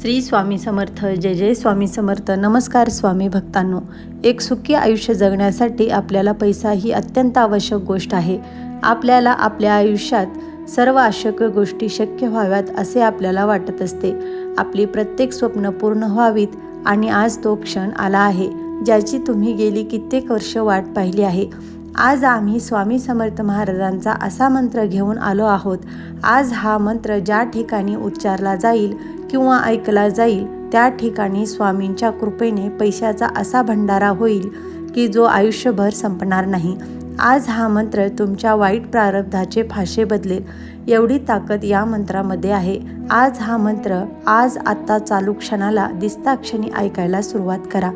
श्री स्वामी समर्थ जय जय स्वामी समर्थ. नमस्कार स्वामी भक्तांनो. एक सुखी आयुष्य जगण्यासाठी आपल्याला पैसा ही अत्यंत आवश्यक गोष्ट आहे. आपल्याला आपल्या आयुष्यात सर्व आवश्यक गोष्टी शक्य व्हाव्यात असे आपल्याला वाटत असते. आपली प्रत्येक स्वप्न पूर्ण व्हावीत आणि आज तो क्षण आला आहे ज्याची तुम्ही गेली कित्येक वर्ष वाट पाहिली आहे. आज आम्ही स्वामी समर्थ महाराजांचा असा मंत्र घेऊन आलो आहोत. आज हा मंत्र ज्या ठिकाणी उच्चारला जाईल किंवा ऐकला जाईल त्या ठिकाणी स्वामींच्या कृपेने पैशाचा असा भंडारा होईल की जो आयुष्यभर संपणार नाही. आज हा मंत्र तुमच्या वाईट प्रारब्धाचे फाशे बदलेल एवढी ताकद या मंत्रामध्ये आहे. आज हा मंत्र आज आत्ता चालू क्षणाला दिसता क्षणी ऐकायला सुरुवात करा.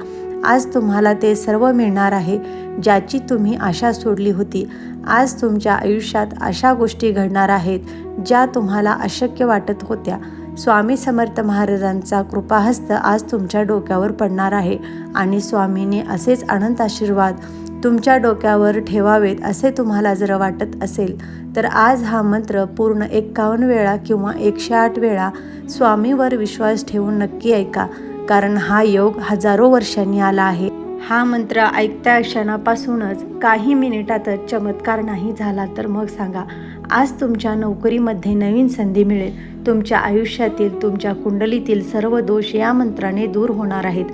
आज तुम्हाला ते सर्व मिळणार आहे ज्याची तुम्ही आशा सोडली होती. आज तुमच्या आयुष्यात अशा गोष्टी घडणार आहेत ज्या तुम्हाला अशक्य वाटत होत्या. स्वामी समर्थ महाराजांचा कृपाहस्त आज तुमच्या डोक्यावर पडणार आहे. आणि स्वामीने असेच अनंत आशीर्वाद तुमच्या डोक्यावर ठेवावेत असे तुम्हाला जर वाटत असेल तर आज हा मंत्र पूर्ण एक्कावन्न वेळा किंवा एकशे आठ वेळा स्वामीवर विश्वास ठेवून नक्की ऐका कारण हा योग हजारो वर्षांनी आला आहे. हा मंत्र ऐकत्या क्षणापासूनच काही मिनिटातच चमत्कार नाही झाला तर मग सांगा आज तुमच्या नोकरीमध्ये नवीन संधी मिळेल. तुमच्या आयुष्यातील तुमच्या कुंडलीतील सर्व दोष या मंत्राने दूर होणार आहेत.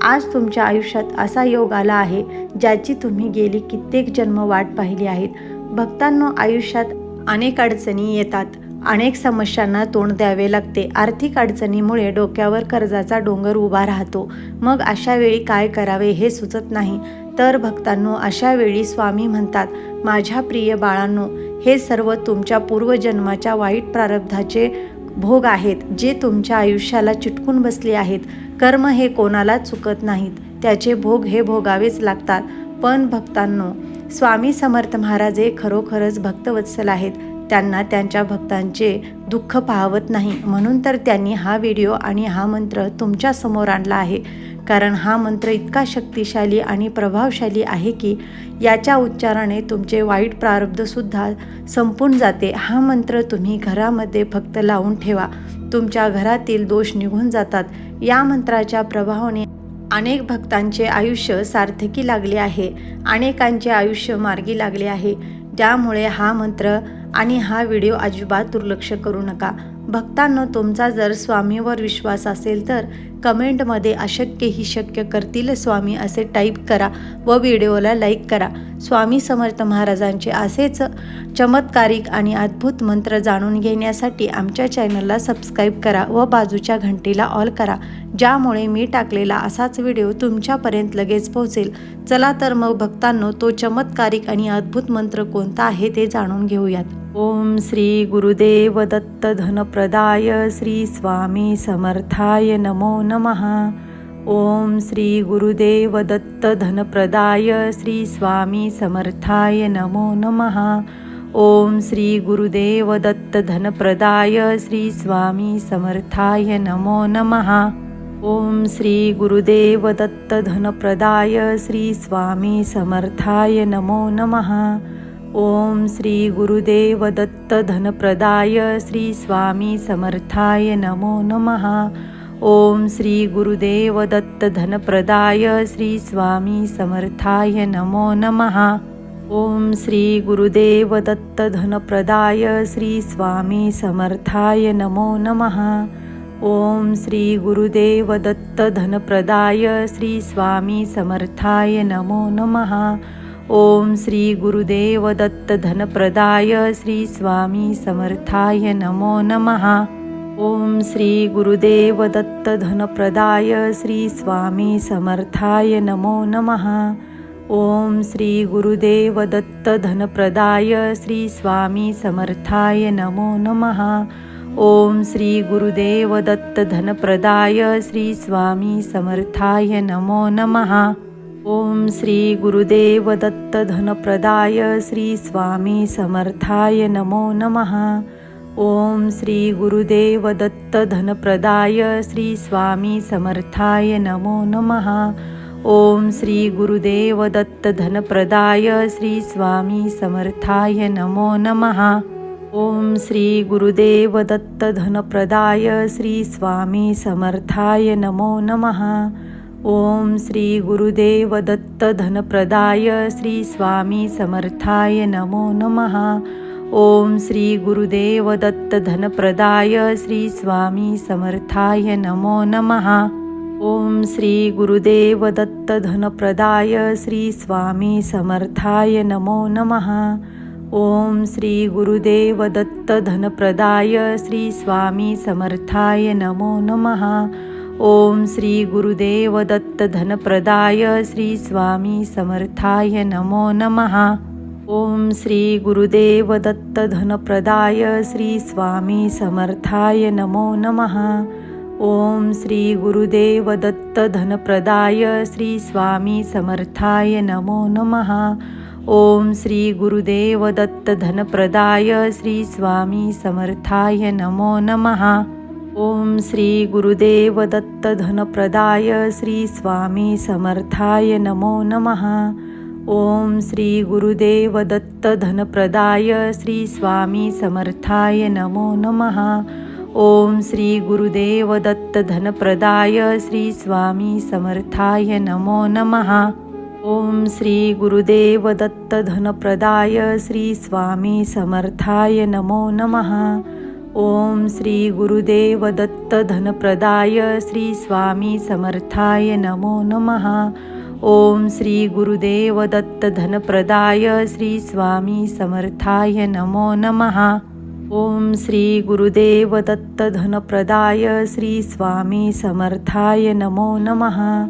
आज तुमच्या आयुष्यात असा योग आला आहे ज्याची तुम्ही गेली कित्येक जन्म वाट पाहिली आहेत. भक्तांनो आयुष्यात अनेक अडचणी येतात. अनेक समस्यांना तोंड द्यावे लागते. आर्थिक अडचणीमुळे डोक्यावर कर्जाचा डोंगर उभा राहतो. मग अशा वेळी काय करावे हे सुचत नाही. तर भक्तांनो अशा वेळी स्वामी म्हणतात माझ्या प्रिय बाळांनो हे सर्व तुमच्या पूर्वजन्माच्या वाईट प्रारब्धाचे भोग आहेत जे तुमच्या आयुष्याला चिटकून बसले आहेत. कर्म हे कोणालाच चुकत नाहीत. त्याचे भोग हे भोगावेच लागतात. पण भक्तांनो स्वामी समर्थ महाराज हे खरोखरच भक्तवत्सल आहेत. त्यांना त्यांच्या भक्तांचे दुःख पाहवत नाही. म्हणून तर त्यांनी हा व्हिडिओ आणि हा मंत्र तुमच्यासमोर आणला आहे. कारण हा मंत्र इतका शक्तिशाली आणि प्रभावशाली आहे की याच्या उच्चाराने तुमचे वाईट प्रारब्धसुद्धा संपून जाते. हा मंत्र तुम्ही घरामध्ये फक्त लावून ठेवा. तुमच्या घरातील दोष निघून जातात. या मंत्राच्या प्रभावाने अनेक भक्तांचे आयुष्य सार्थकी लागले आहे. अनेकांचे आयुष्य मार्गी लागले आहे. त्यामुळे हा मंत्र आणि हा व्हिडिओ अजिबात दुर्लक्ष करू नका. भक्तांनो तुमचा जर स्वामीवर विश्वास असेल तर कमेंटमध्ये अशक्य ही शक्य करतील स्वामी असे टाईप करा व व्हिडिओला लाईक करा. स्वामी समर्थ महाराजांचे असेच चमत्कारिक आणि अद्भुत मंत्र जाणून घेण्यासाठी आमच्या चॅनलला सबस्क्राईब करा व बाजूच्या घंटीला ऑल करा ज्यामुळे मी टाकलेला असाच व्हिडिओ तुमच्यापर्यंत लगेच पोहोचेल. चला तर मग भक्तांनो तो चमत्कारिक आणि अद्भुत मंत्र कोणता आहे ते जाणून घेऊयात. ओम श्री गुरुदेव दत्त धनप्रदाय श्री स्वामी समर्थाय नमो नमः। ओम श्री गुरुदेव दत्त धनप्रदाय श्री स्वामी समर्थाय नमो नमः। ओम श्री गुरुदेव दत्त धनप्रदाय श्री स्वामी समर्थाय नमो नमः। ओम श्री गुरुदेव दत्त धनप्रदाय श्री स्वामी समर्थाय नमो नमः। ओम श्री गुरुदेव दत्त धनप्रदाय श्री स्वामी समर्थाय नमो नमः। ओम श्री गुरुदेव दत्त धनप्रदाय श्री स्वामी समर्थाय नमो नमः। ओम श्री गुरुदेव दत्त धनप्रदाय श्री स्वामी समर्थाय नमो नमः। ओम श्री गुरुदेव दत्त धनप्रदाय श्री स्वामी समर्थाय नमो नमः। ओम श्री गुरुदेव दत्त धनप्रदाय श्री स्वामी समर्थाय नमो नमः। ओम श्री गुरुदेव दत्त धनप्रदाय श्री स्वामी समर्थाय नमो नमः। ओम श्री गुरुदेव दत्त धनप्रदाय श्री स्वामी समर्थाय नमो नमः। ओम श्री गुरुदेव दत्त धनप्रदाय श्री स्वामी समर्थाय नमो नमः। ओम श्री गुरुदेव दत्त धनप्रदाय श्री स्वामी समर्थाय नमो नमः। ओम श्री गुरुदेव दत्त धनप्रदाय श्री स्वामी समर्थाय नमो नमः। ओम श्री गुरुदेव दत्त धनप्रदाय श्री स्वामी समर्थाय नमो नमः। ओम श्री गुरुदेव दत्त धनप्रदाय श्री स्वामी समर्थाय नमो नमः। ओम श्री गुरुदेव दत्त धनप्रदाय श्री स्वामी समर्थाय नमो नमः। ओम श्री गुरुदेव दत्त धनप्रदाय श्री स्वामी समर्थाय नमो नमः। ओम श्री गुरुदेव दत्त धनप्रदाय श्री स्वामी समर्थाय नमो नमः। ओम श्री गुरुदेव दत्त धनप्रदाय श्री स्वामी समर्थाय नमो नमः। ओम श्री गुरुदेव दत्त धनप्रदाय श्री स्वामी समर्थाय नमो नमः। ओम श्री गुरुदेव दत्त धनप्रदाय श्री स्वामी समर्थाय नमो नमः। ओम श्री गुरुदेव दत्त धनप्रदाय श्री स्वामी समर्थाय नमो नमः। ओम श्री गुरुदेव दत्त धनप्रदाय श्री स्वामी समर्थाय नमो नमः। ओम श्री गुरुदेव दत्त धनप्रदाय श्री स्वामी समर्थाय नमो नमः। ओम श्री गुरुदेव दत्त धनप्रदाय श्री स्वामी समर्थाय नमो नमः। ओम श्री गुरुदेव दत्त धनप्रदाय श्री स्वामी समर्थाय नमो नमः। ओम श्री गुरुदेव दत्त धनप्रदाय श्री स्वामी समर्थाय नमो नमः। ओम श्री गुरुदेव दत्त धनप्रदाय श्री स्वामी समर्थाय नमो नमः. ओम श्री गुरुदेव दत्त धनप्रदाय श्री स्वामी समर्थाय नमो नमः. ओम श्री गुरुदेव दत्त धनप्रदाय श्री स्वामी समर्थाय नमो नमः.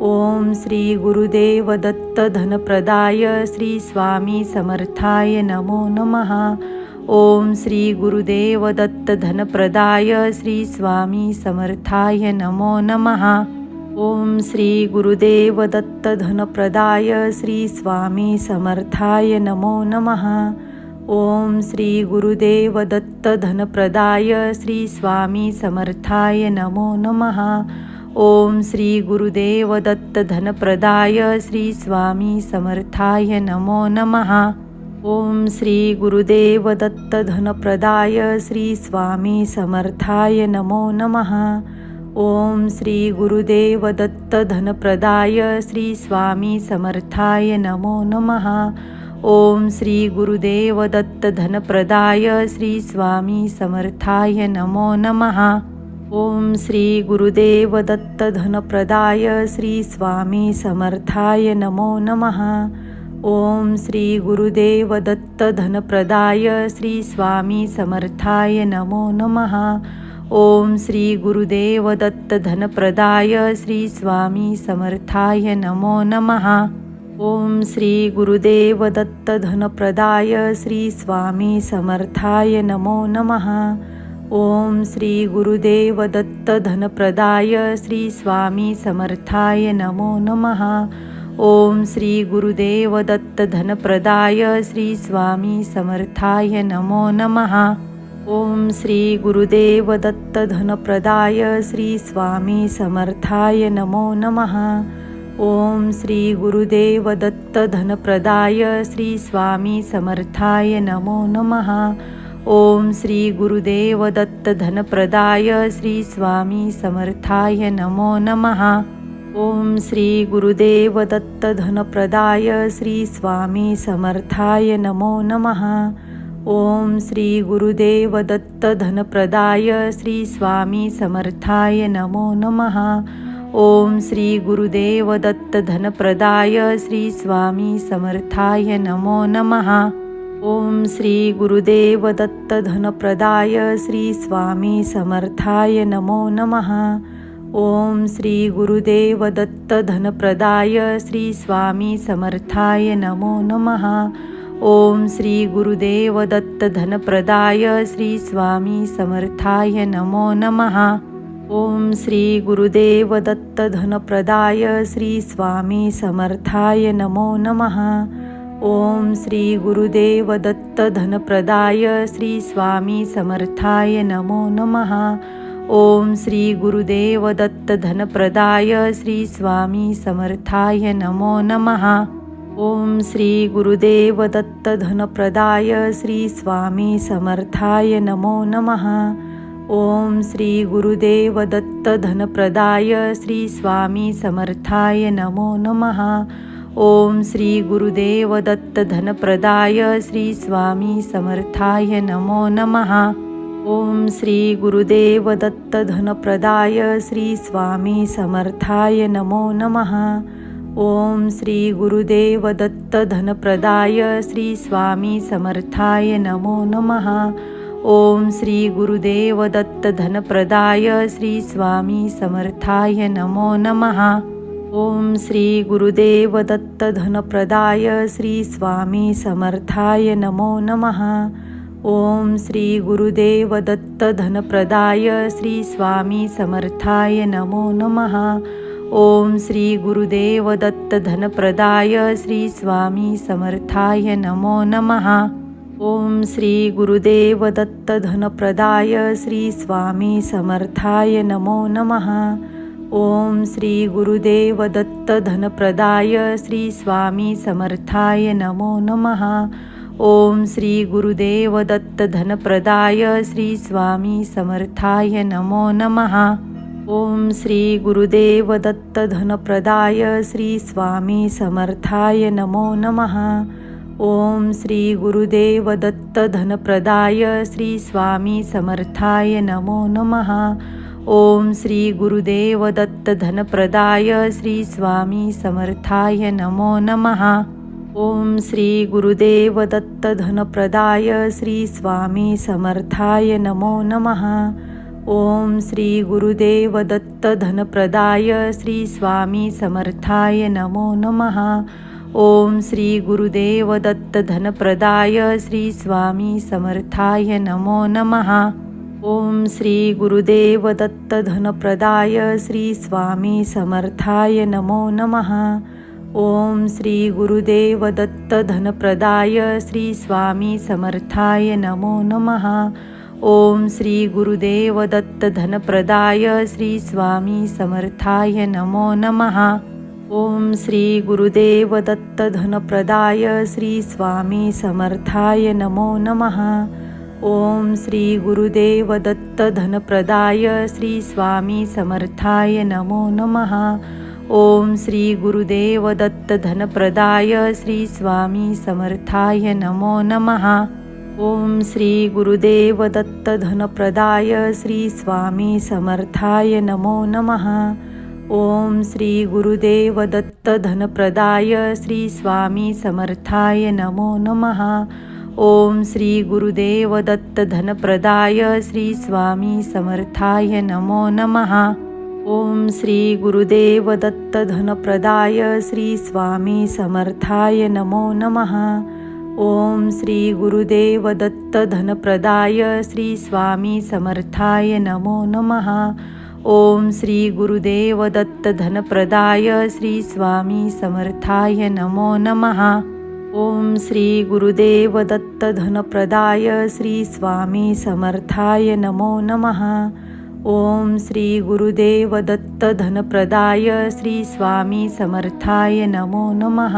ओम श्री गुरुदेव दत्त धनप्रदाय श्री स्वामी समर्थाय नमो नमः. ओम श्री गुरुदेव दत्त धनप्रदाय श्री स्वामी समर्थाय नमो नमः। ओम श्री गुरुदेव दत्त धनप्रदाय श्री स्वामी समर्थाय नमो नमः। ओम श्री गुरुदेव दत्त धनप्रदाय श्री स्वामी समर्थाय नमो नमः। ओम श्री गुरुदेव दत्त धनप्रदाय श्री स्वामी समर्थाय नमो नमः। ओम श्री गुरुदेव दत्त धनप्रदाय श्री स्वामी समर्थाय नमो नमः। ओम श्री गुरुदेव दत्त धनप्रदाय श्री स्वामी समर्थाय नमो नमः। ओम श्री गुरुदेव दत्त धनप्रदाय श्री स्वामी समर्थाय नमो नमः। ओम श्री गुरुदेव दत्त धनप्रदाय श्री स्वामी समर्थाय नमो नमः। ओम श्री गुरुदेव दत्त धनप्रदाय श्री स्वामी समर्थाय नमो नमः। ओम श्री गुरुदेव दत्त धनप्रदाय श्री स्वामी समर्थाय नमो नमः। ओम श्री गुरुदेव दत्त धनप्रदाय श्री स्वामी समर्थाय नमो नमः। ओम श्री गुरुदेव दत्त धनप्रदाय श्री स्वामी समर्थाय नमो नमः। ओम श्री गुरुदेव दत्त धनप्रदाय श्री स्वामी समर्थाय नमो नमः। ओम श्री गुरुदेव दत्त धनप्रदाय श्री स्वामी समर्थाय नमो नमः। ओम श्री गुरुदेव दत्त धनप्रदाय श्री स्वामी समर्थाय नमो नमः। ओम श्री गुरुदेव दत्त धनप्रदाय श्री स्वामी समर्थाय नमो नमः। ओम श्री गुरुदेव दत्त धनप्रदाय श्री स्वामी समर्थाय नमो नमः। ओम श्री गुरुदेव दत्त धनप्रदाय श्री स्वामी समर्थाय नमो नमः। ओम श्री गुरुदेव दत्त धनप्रदाय श्री स्वामी समर्थाय नमो नमः। ओम श्री गुरुदेव दत्त धनप्रदाय श्री स्वामी समर्थाय नमो नमः। ओम श्री गुरुदेव दत्त धनप्रदाय श्री स्वामी समर्थाय नमो नमः। ओम श्री गुरुदेव दत्त धनप्रदाय श्री स्वामी समर्थाय नमो नमः। ओम श्री गुरुदेव दत्त धनप्रदाय श्री स्वामी समर्थाय नमो नमः। ओम श्री गुरुदेव दत्त धनप्रदाय श्री स्वामी समर्थाय नमो नमः। ओम श्री गुरुदेव दत्त धनप्रदाय श्री स्वामी समर्थाय नमो नमः। ओम श्री गुरुदेव दत्त धनप्रदाय श्री स्वामी समर्थाय नमो नमः। ओम श्री गुरुदेव दत्त धनप्रदाय श्री स्वामी समर्थाय नमो नमः। ओम श्री गुरुदेव दत्त धनप्रदाय श्री स्वामी समर्थाय नमो नमः। ओम श्री गुरुदेव दत्त धनप्रदाय श्री स्वामी समर्थाय नमो नमः। ओम श्री गुरुदेव दत्त धनप्रदाय श्री स्वामी समर्थाय नमो नमः। ओम श्री गुरुदेव दत्त धनप्रदाय श्री स्वामी समर्थाय नमो नमः। ओम श्री गुरुदेव दत्त धनप्रदाय श्री स्वामी समर्थाय नमो नमः। ओम श्री गुरुदेव दत्त धनप्रदाय श्री स्वामी समर्थाय नमो नमः। ओम श्री गुरुदेव दत्त धनप्रदाय श्री स्वामी समर्थाय नमो नमः। ओम श्री गुरुदेव दत्त धनप्रदाय श्री स्वामी समर्थाय नमो नमः। ओम श्री गुरुदेव दत्त धनप्रदाय श्री स्वामी समर्थाय नमो नमः। ओम श्री गुरुदेव दत्त धनप्रदाय श्री स्वामी समर्थाय नमो नमः। ओम श्री गुरुदेव दत्त धनप्रदाय श्री स्वामी समर्थाय नमो नमः। ओम श्री गुरुदेव दत्त धनप्रदाय श्री स्वामी समर्थाय नमो नमः। ओम श्री गुरुदेव दत्त धनप्रदाय श्री स्वामी समर्थाय नमो नमः। ओम श्री गुरुदेव दत्त धनप्रदाय श्री स्वामी समर्थाय नमो नमः। ओम श्री गुरुदेव दत्त धनप्रदाय श्री स्वामी समर्थाय नमो नमः। ओम श्री गुरुदेव दत्त धनप्रदाय श्री स्वामी समर्थाय नमो नमः। ओम श्री गुरुदेव दत्त धनप्रदाय श्री स्वामी समर्थाय नमो नमः। ओम श्री गुरुदेव दत्त धनप्रदाय श्री स्वामी समर्थाय नमो नमः. ओम श्री गुरुदेव दत्त धनप्रदाय श्री स्वामी समर्थाय नमो नमः. ओम श्री गुरुदेव दत्त धनप्रदाय श्री स्वामी समर्थाय नमो नमः. ओम श्री गुरुदेव दत्त धनप्रदाय श्री स्वामी समर्थाय नमो नमः. ओम श्री गुरुदेव दत्त धनप्रदाय श्री स्वामी समर्थाय नमो नमः। ओम श्री गुरुदेव दत्त धनप्रदाय श्री स्वामी समर्थाय नमो नमः। ओम श्री गुरुदेव दत्त धनप्रदाय श्री स्वामी समर्थाय नमो नमः। ओम श्री गुरुदेव दत्त धनप्रदाय श्री स्वामी समर्थाय नमो नमः। ओम श्री गुरुदेव दत्त धनप्रदाय श्री स्वामी समर्थाय नमो नमः। ओम श्री गुरुदेव दत्त धनप्रदाय श्री स्वामी समर्थाय नमो नमः। ओम श्री गुरुदेव दत्त धनप्रदाय श्री स्वामी समर्थाय नमो नमः। ओम श्री गुरुदेव दत्त धनप्रदाय श्री स्वामी समर्थाय नमो नमः। ओम श्री गुरुदेव दत्त धनप्रदाय श्री स्वामी समर्थाय नमो नमः।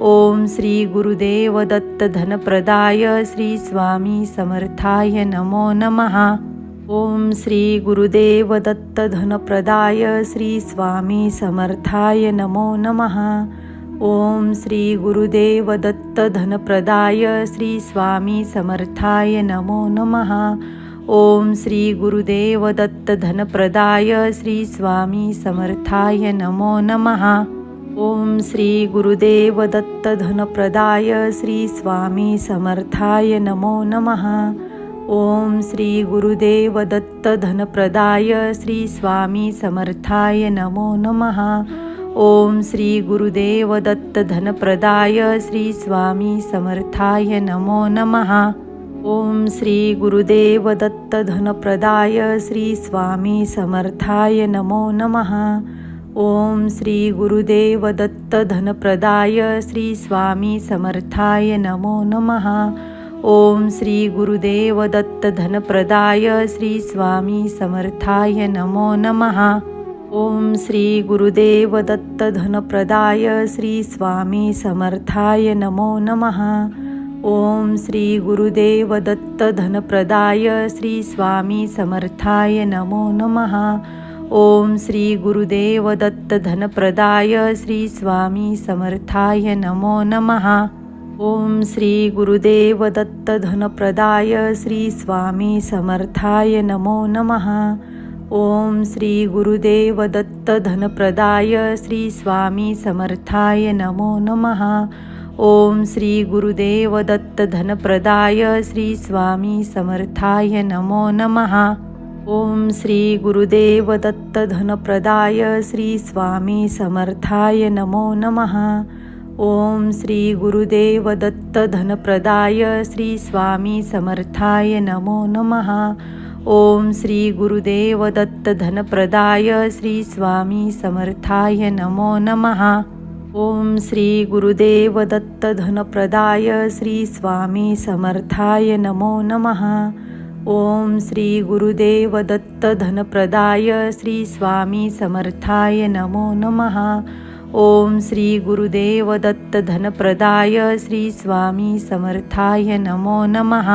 ओम श्री गुरुदेव दत्त धनप्रदाय श्री स्वामी समर्थाय नमो नमः। ओम श्री गुरुदेव दत्त धनप्रदाय श्री स्वामी समर्थाय नमो नमः। ओम श्री गुरुदेव दत्त धनप्रदाय श्री स्वामी समर्थाय नमो नमः। ओम श्री गुरुदेव दत्त धनप्रदाय श्री स्वामी समर्थाय नमो नमः। ओम श्री गुरुदेव दत्त धनप्रदाय श्री स्वामी समर्थाय नमो नमः। ओम श्री गुरुदेव दत्त धनप्रदाय श्री स्वामी समर्थाय नमो नमः। ओम श्री गुरुदेव दत्त धनप्रदाय श्री स्वामी समर्थाय नमो नमः। ओम श्री गुरुदेव दत्त धनप्रदाय श्री स्वामी समर्थाय नमो नमः। ओम श्री गुरुदेव दत्त धनप्रदाय श्री स्वामी समर्थाय नमो नमः। ओम श्री गुरुदेव दत्त धनप्रदाय श्री स्वामी समर्थाय नमो नमः। ओम श्री गुरुदेव दत्त धनप्रदाय श्री स्वामी समर्थाय नमो नमः। ओम श्री गुरुदेव दत्त धनप्रदाय श्री स्वामी समर्थाय नमो नमः। ओम श्री गुरुदेव दत्त धनप्रदाय श्री स्वामी समर्थाय नमो नमः। ओम श्री गुरुदेव दत्त धनप्रदाय श्री स्वामी समर्थाय नमो नमः। ओम श्री गुरुदेव दत्त धनप्रदाय श्री स्वामी समर्थाय नमो नमः। ओम श्री गुरुदेव दत्त धनप्रदाय श्री स्वामी समर्थाय नमो नमः। ओम श्री गुरुदेव दत्त धनप्रदाय श्री स्वामी समर्थाय नमो नमः। ओम श्री गुरुदेव दत्त धनप्रदाय श्री स्वामी समर्थाय नमो नमः। ओम श्री गुरुदेव दत्त धनप्रदाय श्री स्वामी समर्थाय नमो नमः। ओम श्री गुरुदेव दत्त धनप्रदाय श्री स्वामी समर्थाय नमो नमः। ओम श्री गुरुदेव दत्त धनप्रदाय श्री स्वामी समर्थाय नमो नमः। ओम श्री गुरुदेव दत्त धनप्रदाय श्री स्वामी समर्थाय नमो नमः।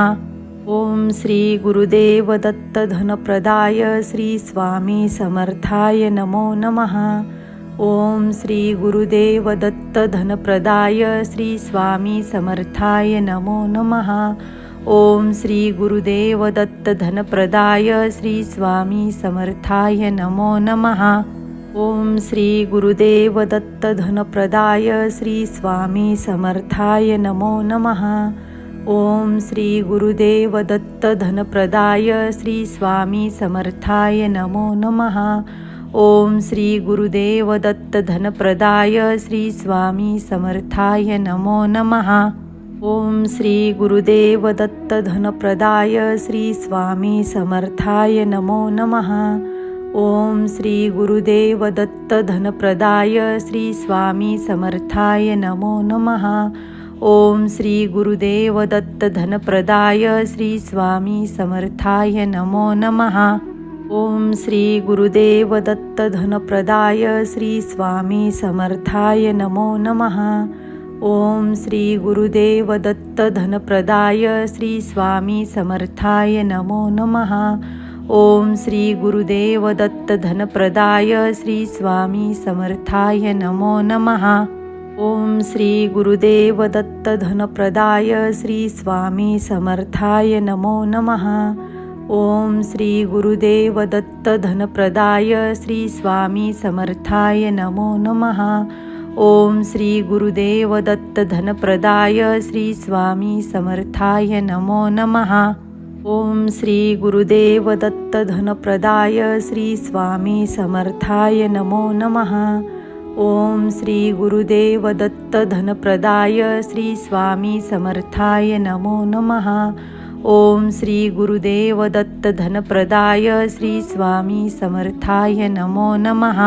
ओम श्री गुरुदेव दत्त धनप्रदाय श्री स्वामी समर्थाय नमो नमः। ओम श्री गुरुदेव दत्त धनप्रदाय श्री स्वामी समर्थाय नमो नमः। ओम श्री गुरुदेव दत्त धनप्रदाय श्री स्वामी समर्थाय नमो नमः। ओम श्री गुरुदेव दत्त धनप्रदाय श्री स्वामी समर्थाय नमो नमः। ओम श्री गुरुदेव दत्त धनप्रदाय श्री स्वामी समर्थाय नमो नमः। ओम श्री गुरुदेव दत्त धनप्रदाय श्री स्वामी समर्थाय नमो नमः। ओम श्री गुरुदेव दत्त धनप्रदाय श्री स्वामी समर्थाय नमो नमः। ओम श्री गुरुदेव दत्त धनप्रदाय श्री स्वामी समर्थाय नमो नमः। ओम श्री गुरुदेव दत्त धनप्रदाय श्री स्वामी समर्थाय नमो नमः। ओम श्री गुरुदेव दत्त धनप्रदाय श्री स्वामी समर्थाय नमो नमः। ओम श्री गुरुदेव दत्त धनप्रदाय श्री स्वामी समर्थाय नमो नमः। ओम श्री गुरुदेव दत्त धनप्रदाय श्री स्वामी समर्थाय नमो नमः। ओम श्री गुरुदेव दत्त धनप्रदाय श्री स्वामी समर्थाय नमो नमः। ओम श्री गुरुदेव दत्त धनप्रदाय श्री स्वामी समर्थाय नमो नमः। ओम श्री गुरुदेव दत्त धनप्रदाय श्री स्वामी समर्थाय नमो नमः। ओम श्री गुरुदेव दत्त धनप्रदाय श्री स्वामी समर्थाय नमो नमः। ओम श्री गुरुदेव दत्त धनप्रदाय श्री स्वामी समर्थाय नमो नमः। ओम श्री गुरुदेव दत्त धनप्रदाय श्री स्वामी समर्थाय नमो नमः।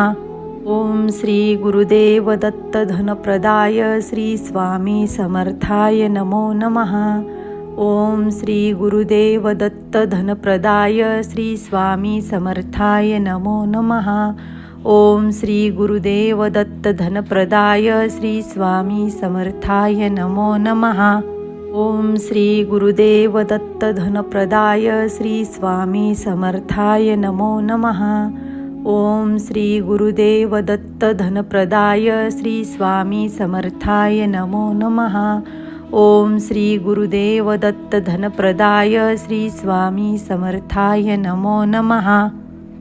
ओम श्री गुरुदेव दत्त धनप्रदाय श्री स्वामी समर्थाय नमो नमः। ओम श्री गुरुदेव दत्त धनप्रदाय श्री स्वामी समर्थाय नमो नमः। ओम श्री गुरुदेव दत्त धनप्रदाय श्री स्वामी समर्थाय नमो नमः। ओम श्री गुरुदेव दत्त धनप्रदाय श्री स्वामी समर्थाय नमो नमः। ओम श्री गुरुदेव दत्त धनप्रदाय श्री स्वामी समर्थाय नमो नमः। ओम श्री गुरुदेव दत्त धनप्रदाय श्री स्वामी समर्थाय नमो नमः।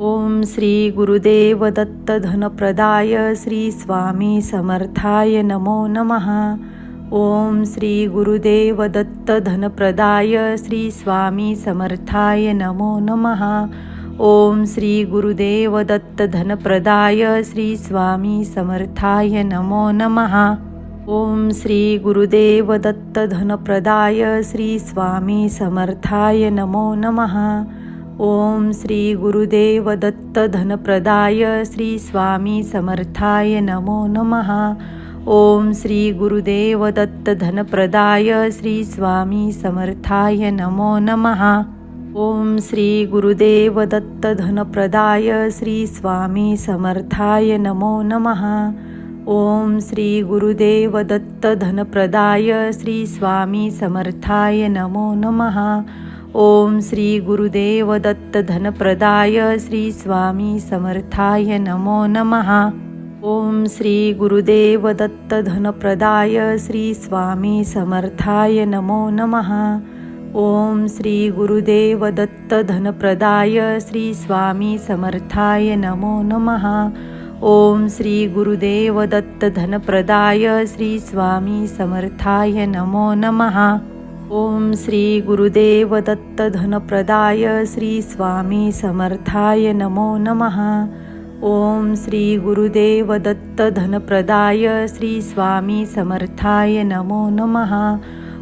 ओम श्री गुरुदेव दत्त धनप्रदाय श्री स्वामी समर्थाय नमो नमः। ओम श्री गुरुदेव दत्त धनप्रदाय श्री स्वामी समर्थाय नमो नमः। ओम श्री गुरुदेव दत्त धनप्रदाय श्री स्वामी समर्थाय नमो नमः। ओम श्री गुरुदेव दत्त धनप्रदाय श्री स्वामी समर्थाय नमो नमः। ओम श्री गुरुदेव दत्त धनप्रदाय श्री स्वामी समर्थाय नमो नमः। ओम श्री गुरुदेव दत्त धनप्रदाय श्री स्वामी समर्थाय नमो नमः। ओम श्री गुरुदेव दत्त धनप्रदाय श्री स्वामी समर्थाय नमो नमः। ओम श्री गुरुदेव दत्त धनप्रदाय श्री स्वामी समर्थाय नमो नमः। ओम श्री गुरुदेव दत्त धनप्रदाय श्री स्वामी समर्थाय नमो नमः। ओम श्री गुरुदेव दत्त धनप्रदाय श्री स्वामी समर्थाय नमो नमः। ओम श्री गुरुदेव दत्त धनप्रदाय श्री स्वामी समर्थाय नमो नमः। ओम श्री गुरुदेव दत्त धनप्रदाय श्री स्वामी समर्थाय नमो नमः। ओम श्री गुरुदेव दत्त धनप्रदाय श्री स्वामी समर्थाय नमो नमः। ओम श्री गुरुदेव दत्त धनप्रदाय श्री स्वामी समर्थाय नमो नमः।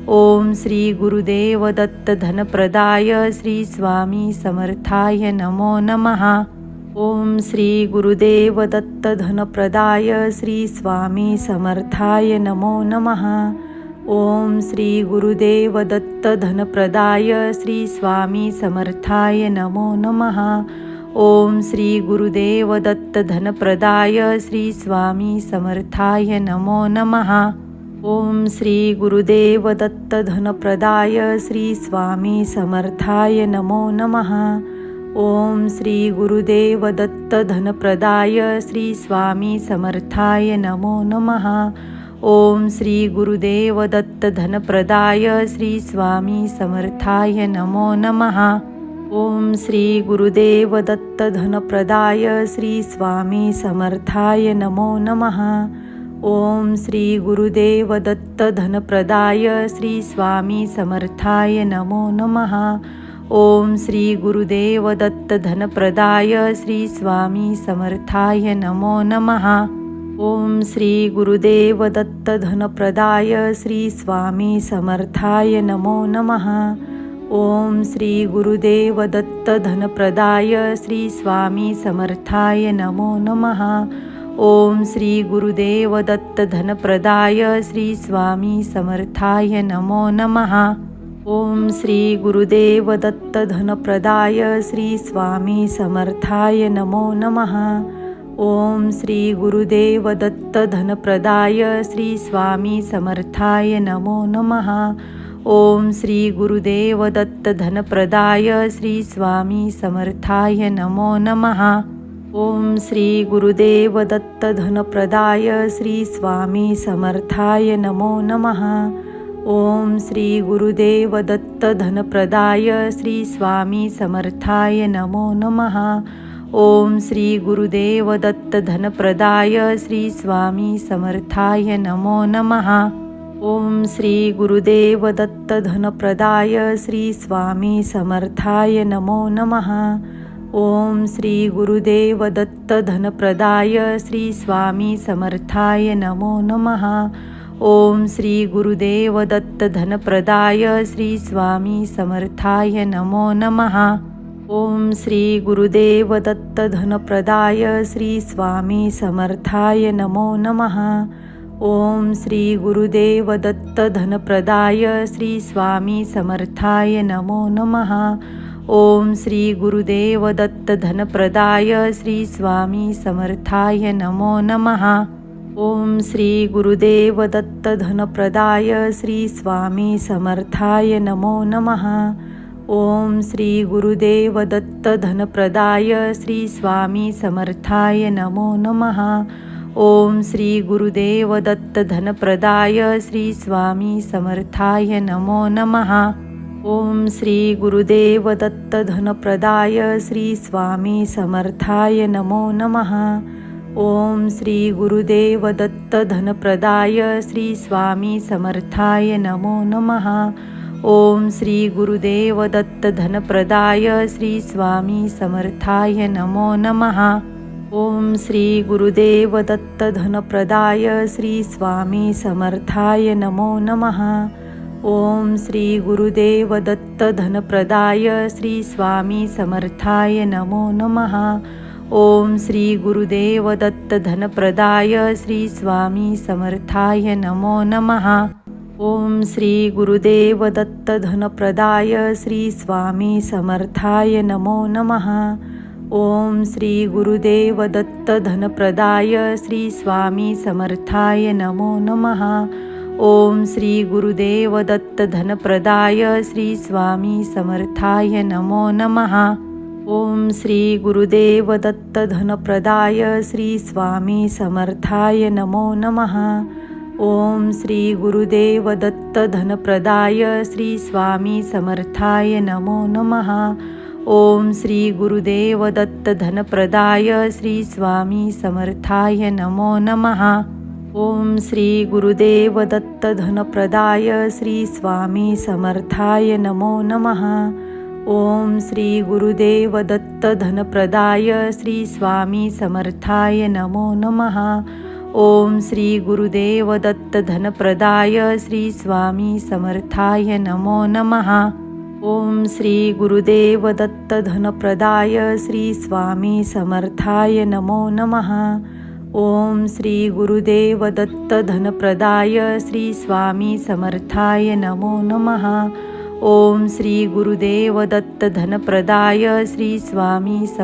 ओम श्री गुरुदेव दत्त धनप्रदाय श्री स्वामी समर्थाय नमो नमः। ओम श्री गुरुदेव दत्त धनप्रदाय श्री स्वामी समर्थाय नमो नमः। ओम श्री गुरुदेव दत्त धनप्रदाय श्री स्वामी समर्थाय नमो नमः। ओम श्री गुरुदेव दत्त धनप्रदाय श्री स्वामी समर्थाय नमो नमः। ओम श्री गुरुदेव दत्त धनप्रदाय श्री स्वामी समर्थाय नमो नमः। ओम श्री गुरुदेव दत्त धनप्रदाय श्री स्वामी समर्थाय नमो नमः। ओम श्री गुरुदेव दत्त धनप्रदाय श्री स्वामी समर्थाय नमो नमः। ओम श्री गुरुदेव दत्त धनप्रदाय श्री स्वामी समर्थाय नमो नमः। ओम श्री गुरुदेव दत्त धनप्रदाय श्री स्वामी समर्थाय नमो नमः। ओम श्री गुरुदेव दत्त धनप्रदाय श्री स्वामी समर्थाय नमो नमः। ओम श्री गुरुदेव दत्त धनप्रदाय श्री स्वामी समर्थाय नमो नमः। ओम श्री गुरुदेव दत्त धनप्रदाय श्री स्वामी समर्थाय नमो नमः। ओम श्री गुरुदेव दत्त धनप्रदाय श्री स्वामी समर्थाय नमो नमः। ओम श्री गुरुदेव दत्त धनप्रदाय श्री स्वामी समर्थाय नमो नमः। ओम श्री गुरुदेव दत्त धनप्रदाय श्री स्वामी समर्थाय नमो नमः। ओम श्री गुरुदेव दत्त धनप्रदाय श्री स्वामी समर्थाय नमो नमः। ओम श्री गुरुदेव दत्त धनप्रदाय श्री स्वामी समर्थाय नमो नमः। ओम श्री गुरुदेव दत्त धनप्रदाय श्री स्वामी समर्थाय नमो नमः। ओम श्री गुरुदेव दत्त धनप्रदाय श्री स्वामी समर्थाय नमो नमः। ओम श्री गुरुदेव दत्त धनप्रदाय श्री स्वामी समर्थाय नमो नमः। ओम श्री गुरुदेव दत्त धनप्रदाय श्री स्वामी समर्थाय नमो नमः। ओम श्री गुरुदेव दत्त धनप्रदाय श्री स्वामी समर्थाय नमो नमः। ओम श्री गुरुदेव दत्त धनप्रदाय श्री स्वामी समर्थाय नमो नमः। ओम श्री गुरुदेव दत्त धनप्रदाय श्री स्वामी समर्थाय नमो नमः। ओम श्री गुरुदेव दत्त धनप्रदाय श्री स्वामी समर्थाय नमो नमः। ओम श्री गुरुदेव दत्त धनप्रदाय श्री स्वामी समर्थाय नमो नमः। ओम श्री गुरुदेव दत्त धनप्रदाय श्री स्वामी समर्थाय नमो नमः। ओम श्री गुरुदेव दत्त धनप्रदाय श्री स्वामी समर्थाय नमो नमः। ओम श्री गुरुदेव दत्त धनप्रदाय श्री स्वामी समर्थाय नमो नमः। ओम श्री गुरुदेव दत्त धनप्रदाय श्री स्वामी समर्थाय नमो नमः। ओम श्री गुरुदेव दत्त धनप्रदाय श्री स्वामी समर्थाय नमो नमः। ओम श्री गुरुदेव दत्त धनप्रदाय श्री स्वामी समर्थाय नमो नमः। ओम श्री गुरुदेव दत्त धनप्रदाय श्री स्वामी समर्थाय नमो नमः। ओम श्री गुरुदेव दत्त धनप्रदाय श्री स्वामी समर्थाय नमो नमः। ओम श्री गुरुदेव दत्त धनप्रदाय श्री स्वामी समर्थाय नमो नमः। ओम श्री गुरुदेव दत्त धनप्रदाय श्री स्वामी समर्थाय नमो नमः। ओम श्री गुरुदेव दत्त धनप्रदाय श्री स्वामी समर्थाय नमो नमः। ओम श्री गुरुदेव दत्त धनप्रदाय श्री स्वामी समर्थाय नमो नमः। ओम श्री गुरुदेव दत्त धनप्रदाय श्री स्वामी समर्थाय नमो नमः। ओम श्री गुरुदेव दत्त धनप्रदाय श्री स्वामी समर्थाय नमो नमः. ओम श्री गुरुदेव दत्त धनप्रदाय श्री स्वामी समर्थाय नमो नमः. ओम श्री गुरुदेव दत्त धनप्रदाय श्री स्वामी समर्थाय नमो नमः. ओम श्री गुरुदेव दत्त धनप्रदाय श्री स्वामी समर्थाय नमो नमः. ओम श्री गुरुदेव दत्त धनप्रदाय श्री स्वामी समर्थाय नमो नमः। ओम श्री गुरुदेव दत्त धनप्रदाय श्री स्वामी समर्थाय नमो नमः। ओम श्री गुरुदेव दत्त धनप्रदाय श्री स्वामी सम